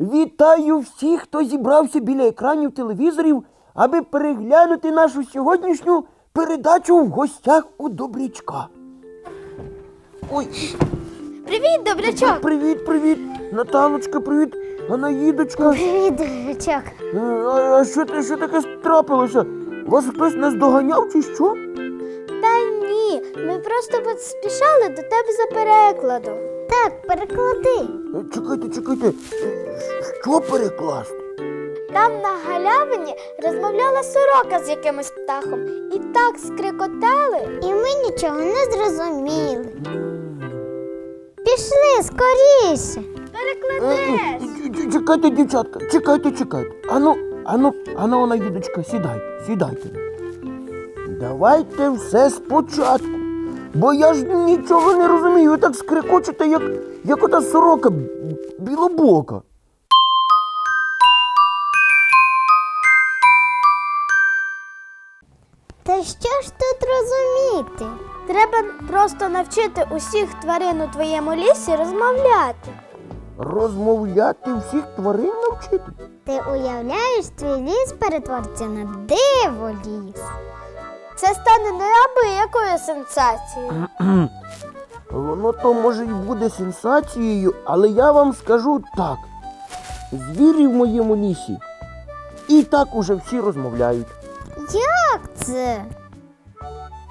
Вітаю всіх, хто зібрався біля екранів телевізорів, аби переглянути нашу сьогоднішню передачу в гостях у Добрячка. Ой, Привіт, добрячок. привіт, привіт! Наталочка, привіт! Анаїдочка! Привіт, добрячок. Е, А, а що, що таке трапилося? Вас хтось не здоганяв чи що? Та ні, ми просто поспішали до тебе за перекладом. Так, переклади. Е, Чекайте, чекайте, е, що перекласти? Там на галявині розмовляла сорока з якимось птахом і так скрикотали. І ми нічого не зрозуміли. Пішли скоріше. Перекладеш. Ч- Чекайте, дівчатка, чекайте, чекайте. Ану, ану, ану, вона їдочка, сідайте, сідайте. Давайте все спочатку. Бо я ж нічого не розумію. Ви так скрикочете, як, як ота сорока білобока. Та що ж тут розуміти? Треба просто навчити усіх тварин у твоєму лісі розмовляти. Розмовляти всіх тварин навчити. Ти уявляєш, твій ліс перетвориться на диво ліс. Це стане неабиякою сенсацією. Воно то може й буде сенсацією, але я вам скажу так. Звірі в моєму лісі і так уже всі розмовляють. Як це?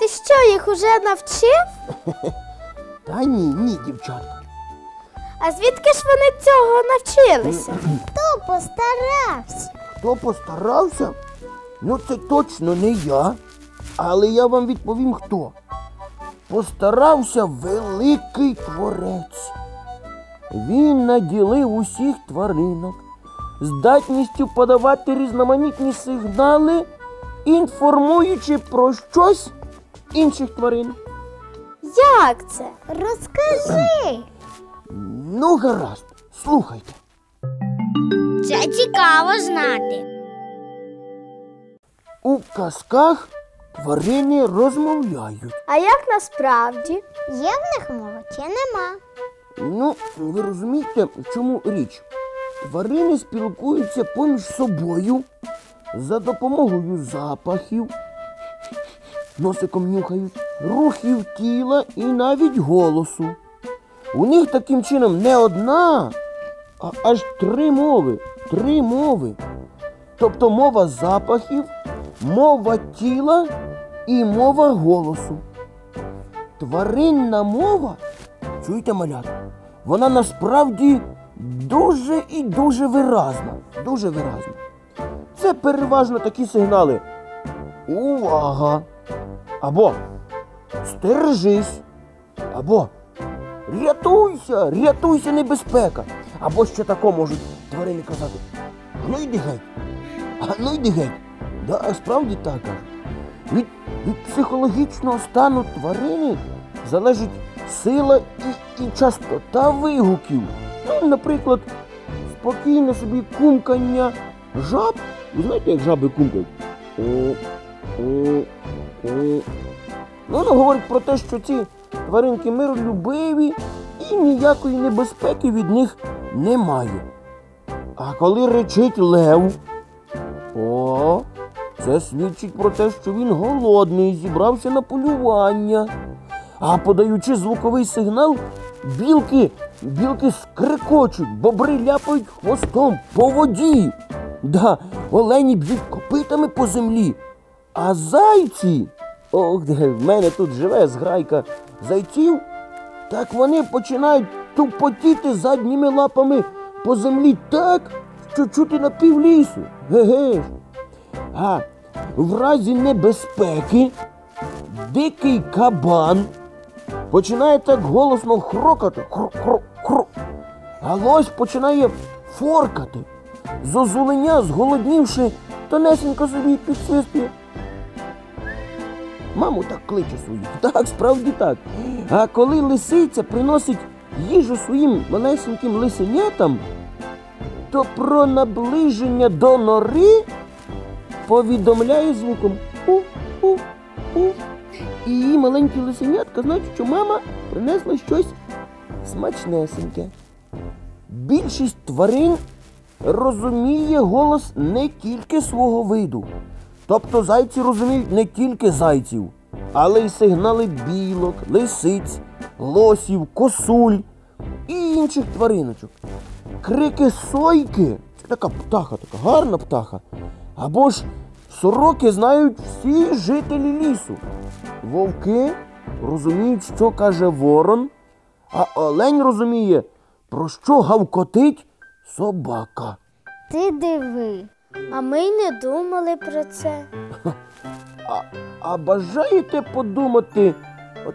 Ти що, їх уже навчив? Та ні, ні, дівчатка. А звідки ж вони цього навчилися? Хто постарався? Хто постарався? Ну це точно не я. Але я вам відповім хто. Постарався великий творець. Він наділив усіх тваринок здатністю подавати різноманітні сигнали, інформуючи про щось інших тварин. Як це? Розкажи. Ну, гаразд, слухайте. Це цікаво знати. У казках тварини розмовляють. А як насправді? Є в них мова чи нема? Ну, ви розумієте, в чому річ? Тварини спілкуються поміж собою за допомогою запахів, носиком нюхають, рухів тіла і навіть голосу. У них таким чином не одна, а аж три мови. Три мови. Тобто мова запахів, мова тіла і мова голосу. Тваринна мова Чуєте, малята? Вона насправді дуже і дуже виразна. Дуже виразна. Це переважно такі сигнали. Увага! Або стережись. Або рятуйся, рятуйся, небезпека. Або ще тако можуть тварини казати. А ну йди геть. А ну йди геть. Да, справді так. Від, від психологічного стану тварини залежить сила і, і частота вигуків. Ну, наприклад, спокійне собі кумкання жаб. Ви знаєте, як жаби кумкають? Ну, воно говорить про те, що ці тваринки миролюбиві і ніякої небезпеки від них немає. А коли речить лев, о, це свідчить про те, що він голодний і зібрався на полювання. А подаючи звуковий сигнал, білки, білки скрикочуть, бобри ляпають хвостом по воді. Да, олені б'ють копитами по землі. А зайці, ох, де в мене тут живе зграйка зайців, так вони починають тупотіти задніми лапами по землі так, що чути на півлісу. Ге-ге. А в разі небезпеки дикий кабан починає так голосно хрокати. Хру, хру, хру. А лось починає форкати. зозуленя, зголоднівши, тонесенько собі підсвистує. Маму так кличе свою. Так, справді так. А коли лисиця приносить їжу своїм малесеньким лисенятам, то про наближення до нори повідомляє звуком у-у-у. І її маленькі лисенятка знають, що мама принесла щось смачнесеньке. Більшість тварин розуміє голос не тільки свого виду. Тобто зайці розуміють не тільки зайців, але й сигнали білок, лисиць, лосів, косуль і інших твариночок. Крики сойки це така птаха, така гарна птаха. Або ж сороки знають всі жителі лісу. Вовки розуміють, що каже ворон, а олень розуміє, про що гавкотить собака. Ти диви. А ми й не думали про це. А, а бажаєте подумати от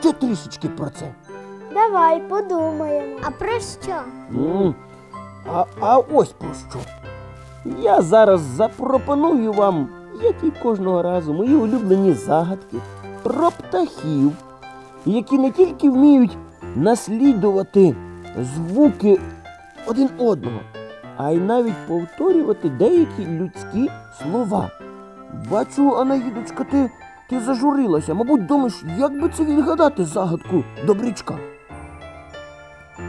ще трішечки про це? Давай подумаємо. А про що? М, А, а ось про що. Я зараз запропоную вам, як і кожного разу, мої улюблені загадки про птахів, які не тільки вміють наслідувати звуки один одного, а й навіть повторювати деякі людські слова. Бачу, Анаїдочка, ти, ти зажурилася. Мабуть, думаєш, як би це відгадати загадку добрячка?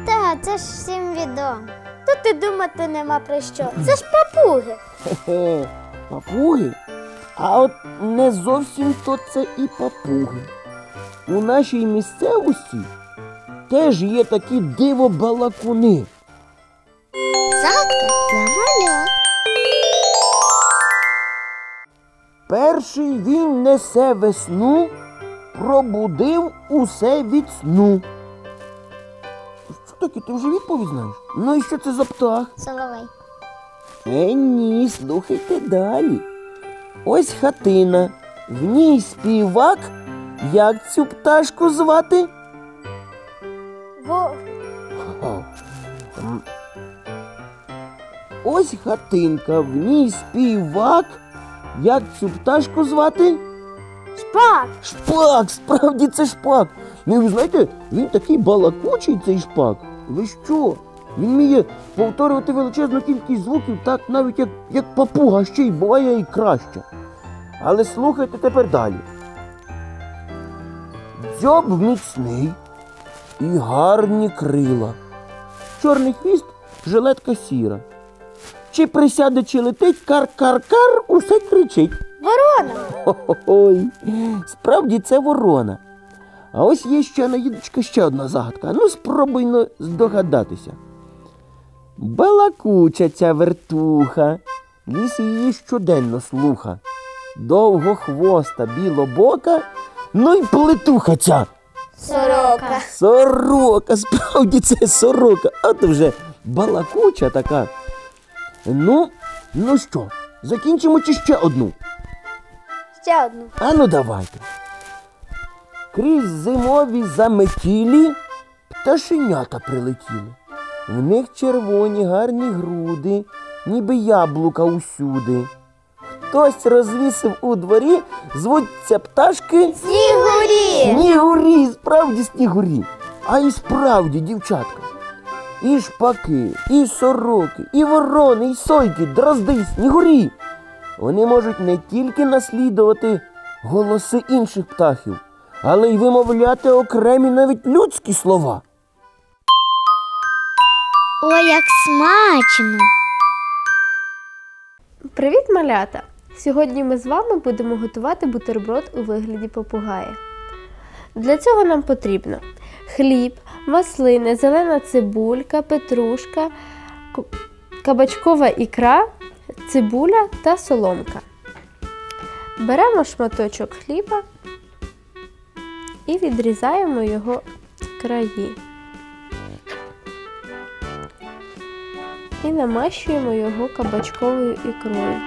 Та, це ж всім відомо. Тут і думати нема про що. Це ж папуги. Хе-хе, папуги? А от не зовсім то це і папуги. У нашій місцевості теж є такі диво-балакуни. Загадка для малят. Перший він несе весну, пробудив усе від сну. Що ти вже відповідь знаєш? Ну і що це за птах? Соловей. Е, ні, слухайте далі. Ось хатина. В ній співак. Як цю пташку звати? Во... Ха. М. Ось хатинка, в ній співак. Як цю пташку звати? Шпак. Шпак, справді це шпак. Ну, і ви знаєте, він такий балакучий, цей шпак. Ви що? Він вміє повторювати величезну кількість звуків, так навіть як, як папуга, ще й буває і краще. Але слухайте тепер далі. Дзьоб міцний і гарні крила. Чорний хвіст, жилетка сіра. Чи присяде, чи летить, кар-кар-кар, усе кричить. Ворона. Ой, справді це ворона. А ось є ще наїдочка ще одна загадка. Ну, спробуй ну, здогадатися. Балакуча ця вертуха, ліс її щоденно слуха. Довгохвоста, білобока, ну й плетуха ця. Сорока. Сорока, справді це сорока. От вже балакуча така. Ну, ну що, закінчимо чи ще одну? Ще одну. А ну давайте. Крізь зимові заметілі пташенята прилетіли. В них червоні гарні груди, ніби яблука усюди. Хтось розвісив у дворі, звуться пташки Снігурі. Снігурі, справді снігурі. А і справді, дівчатка. І шпаки, і сороки, і ворони, і сойки, дрозди, снігурі. Вони можуть не тільки наслідувати голоси інших птахів, але й вимовляти окремі навіть людські слова. Ой, як смачно. Привіт, малята! Сьогодні ми з вами будемо готувати бутерброд у вигляді попугая. Для цього нам потрібно хліб, маслини, зелена цибулька, петрушка, кабачкова ікра, цибуля та соломка. Беремо шматочок хліба і відрізаємо його краї. І намащуємо його кабачковою ікрою.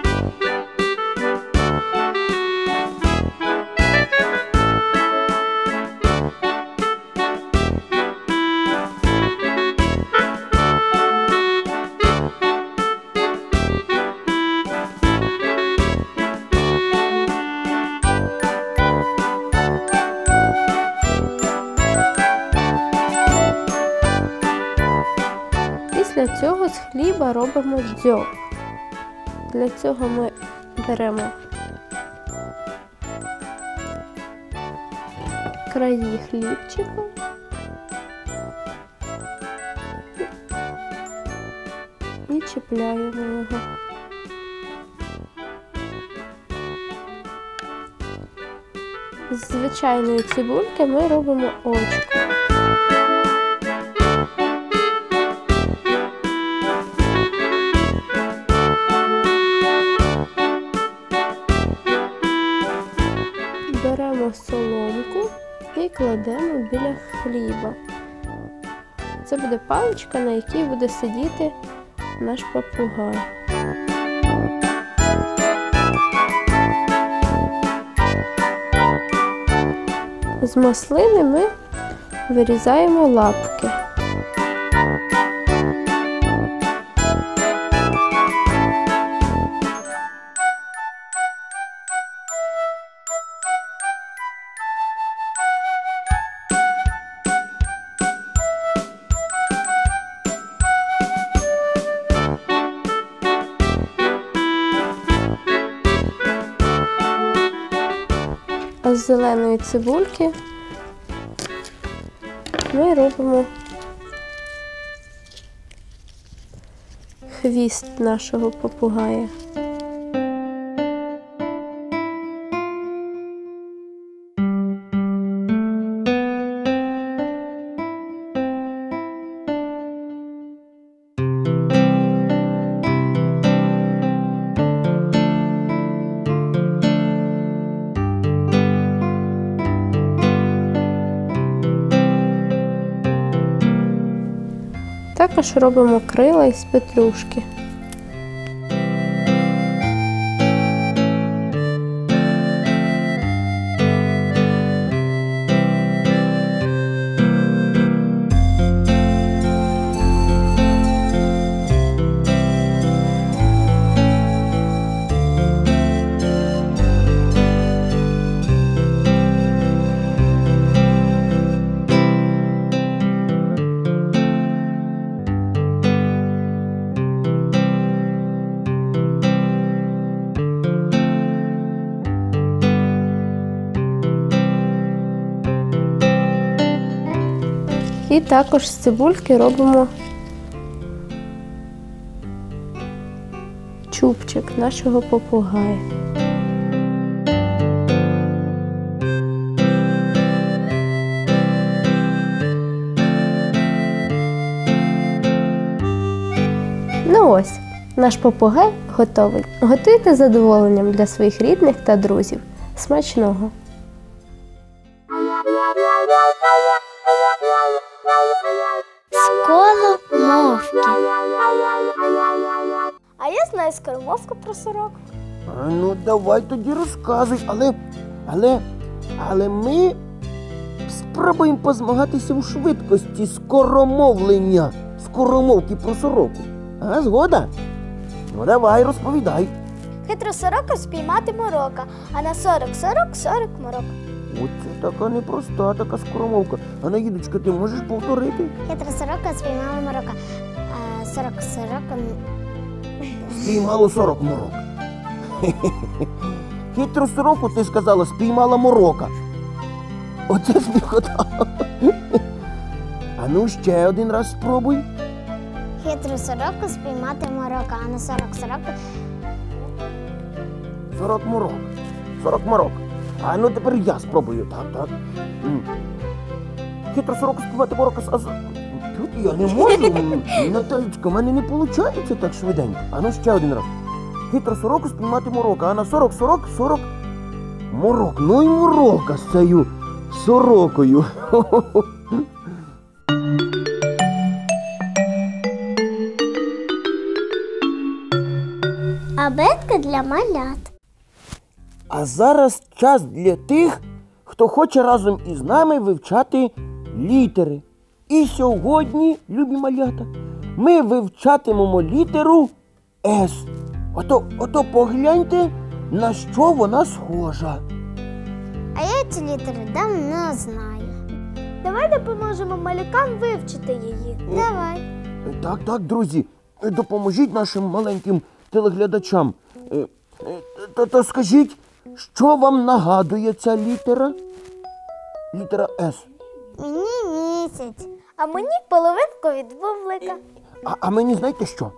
Робимо дзьоб. Для цього ми беремо краї хлібчика. І чіпляємо його. З звичайної цибульки ми робимо очко. Беремо соломку і кладемо біля хліба. Це буде паличка, на якій буде сидіти наш попугай. З маслини ми вирізаємо лапки. Зеленої цибульки ми робимо хвіст нашого попугая. Також робимо крила із петлюшки. І також з цибульки робимо чубчик нашого попугая. Ну ось, наш попугай готовий. Готуйте з задоволенням для своїх рідних та друзів. Смачного! Сколомовки. А я знаю скоромовку про сорок. А, ну давай тоді розказуй, але. Але. Але ми спробуємо позмагатися у швидкості скоромовлення, скоромовки про сороку. А, згода? Ну давай, розповідай. Хитро сорока спіймати морока, а на сорок сорок сорок морок. Оце така непроста, така скоромовка. А Наїдочка, ти можеш повторити? Хитро сорока спіймала морока. А сорок сорока. Спіймало 40 морок. Хитру сороку ти сказала, спіймала морока. Оце сміхота. А ну ще один раз спробуй. Хитру сороку спіймати морока, а на сорок сорока. 40 морок. 40 морок. А ну тепер я спробую. Так, так. Хитро сороку співати морока. А... з- Тут я не можу. Наталічка, в мене не виходить так швиденько. А ну ще один раз. Хитро сороку спіймати морока, а на 40, 40, 40 морок. Ну і морока з цією сорокою. Абетка для малят. А зараз час для тих, хто хоче разом із нами вивчати літери. І сьогодні, любі малята, ми вивчатимемо літеру С. Ото, ото погляньте, на що вона схожа. А я ці літери давно знаю. Давай допоможемо малюкам вивчити її. Давай. Так, так, друзі, е, допоможіть нашим маленьким телеглядачам. Е, е, То, то скажіть, що вам нагадує ця літера? Літера С. Мені місяць, а мені половинку від бублика. А, а мені знаєте що?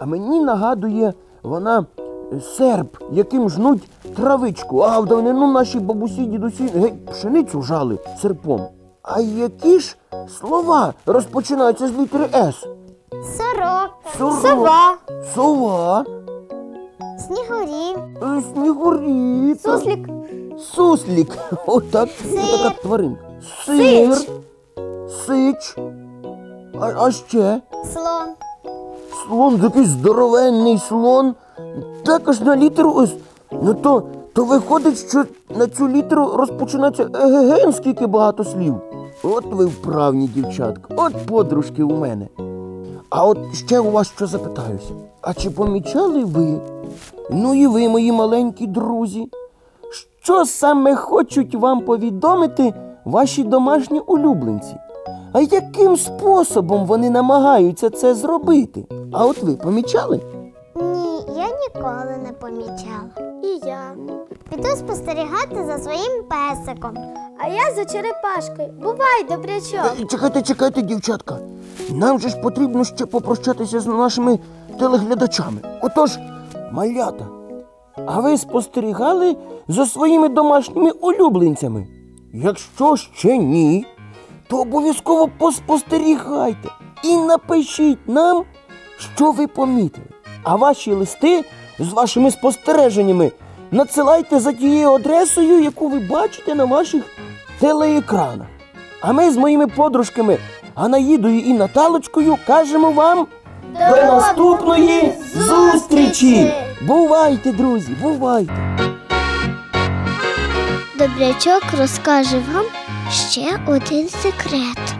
А мені нагадує вона е, серп, яким жнуть травичку. А в давнину наші бабусі, дідусі геть пшеницю жали серпом. А які ж слова розпочинаються з літери С? Сорока, Сорок. сова, Сова, снігурі, снігуріка, суслік, суслік. Отак, така тваринка. Сир, Сич. сич. А, а ще слон. слон, такий здоровенний слон. Також на літеру ось. Ну то, то виходить, що на цю літеру розпочинається егеген, скільки багато слів. От ви вправні, дівчатка, от подружки у мене. А от ще у вас що запитаюся. А чи помічали ви, ну і ви, мої маленькі друзі, що саме хочуть вам повідомити ваші домашні улюбленці? А яким способом вони намагаються це зробити? А от ви помічали? Ні, я ніколи не помічала. І я. Піду спостерігати за своїм песиком. А я за черепашкою. Бувай, добрячок. Е, Чекайте, чекайте, дівчатка. Нам же ж потрібно ще попрощатися з нашими телеглядачами. Отож, малята, а ви спостерігали за своїми домашніми улюбленцями? Якщо ще ні, то обов'язково поспостерігайте і напишіть нам, що ви помітили. А ваші листи з вашими спостереженнями надсилайте за тією адресою, яку ви бачите на ваших телеекранах. А ми з моїми подружками Анаїдою і Наталочкою кажемо вам до наступної зустрічі! Бувайте, друзі, бувайте! Добрячок розкаже вам ще один секрет.